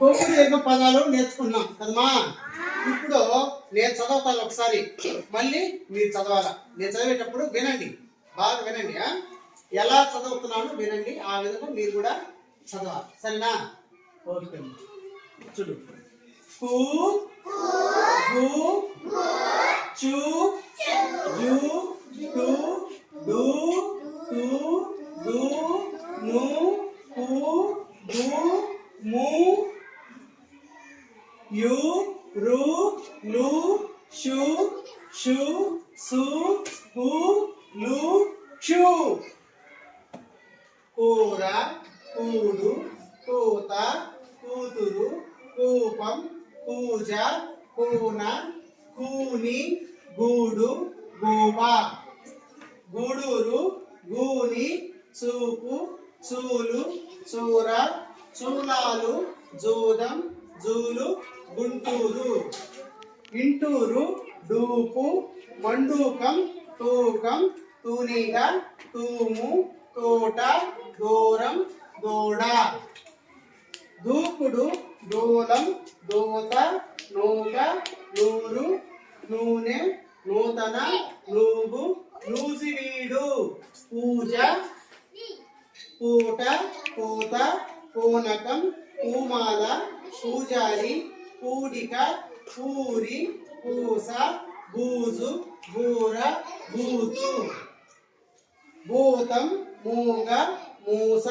కొమ్ము దీర్ఘ పదాలు నేర్చుకున్నాం కదమ్మా? ఇప్పుడు నేను చదువుతాను ఒకసారి. మళ్ళీ మీరు చదవాలా? నేను చదివేటప్పుడు వినండి. బాగా వినండి ఎలా చదువుతున్నానో వినండి. ఆ విధంగా మీరు కూడా చదవాలి. సరేనా? ఓకే చూడు. కు గు చు టు డు టు దు ను కు గు ము యు రు లు షు షు సు హు లు షు కూర కూడు కూత కూతురు కూపం పూజ కూన కూని గూడు గూబ గూడూరు గూని చూపు చూలు చూర చూలాలు జూదం జూలు గుంటూరు. ఇంటూరు డూపు మండూకం తూకం తూనిగ తూము తోట దూరం దూడ. దూకుడు దూలం దూత నూక నూరు నూనె నూతన నూగు నూజివీడు. పూజ పూట పూత పూనకం పూమాల పూజారి పూడిక పూరి పూస బూజు బూర బూతు భూతం మూంగ మూస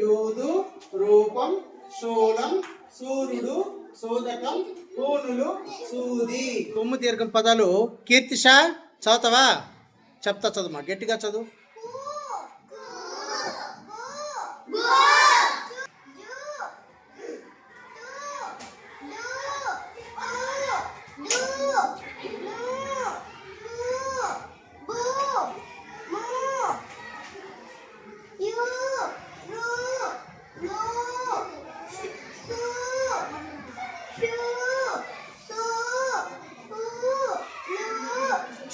యూదు రూపం శూలం సూర్యుడు సోదకం పూనులు సూది. కొమ్ము దీర్ఘం పదాలు కీర్తిష చదువుతావా? చెప్తా చదువు గట్టిగా చదువు.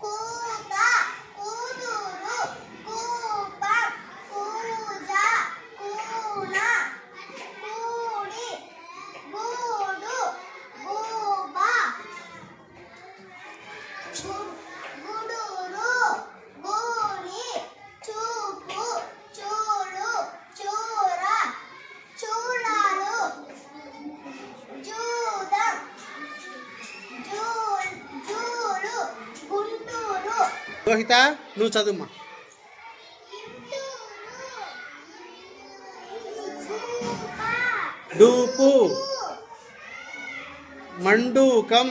కూత కూతురు కూప పూజ కూన కూడి గూడు గూబ గు- గుడురు గూని చూపు చూడు చూర చూడాలు జూదం జూల్ జూలు గుంటూరు రోహిత నువ్వు చదువుమా? డూపు. మండూకం.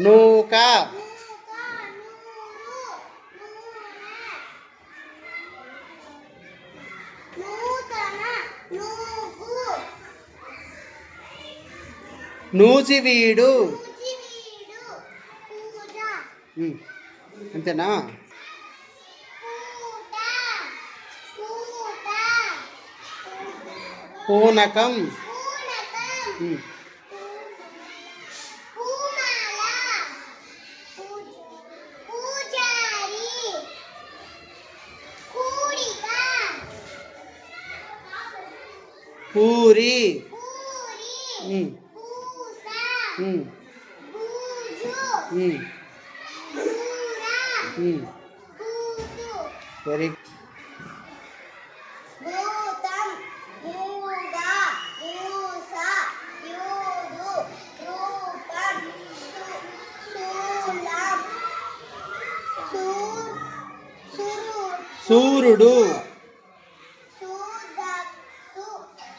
నూక. నూజివీడు. అంతేనా? పూనకం. పూరి పూరి ఉమ్. పూస ఉమ్. బూజు ఉమ్.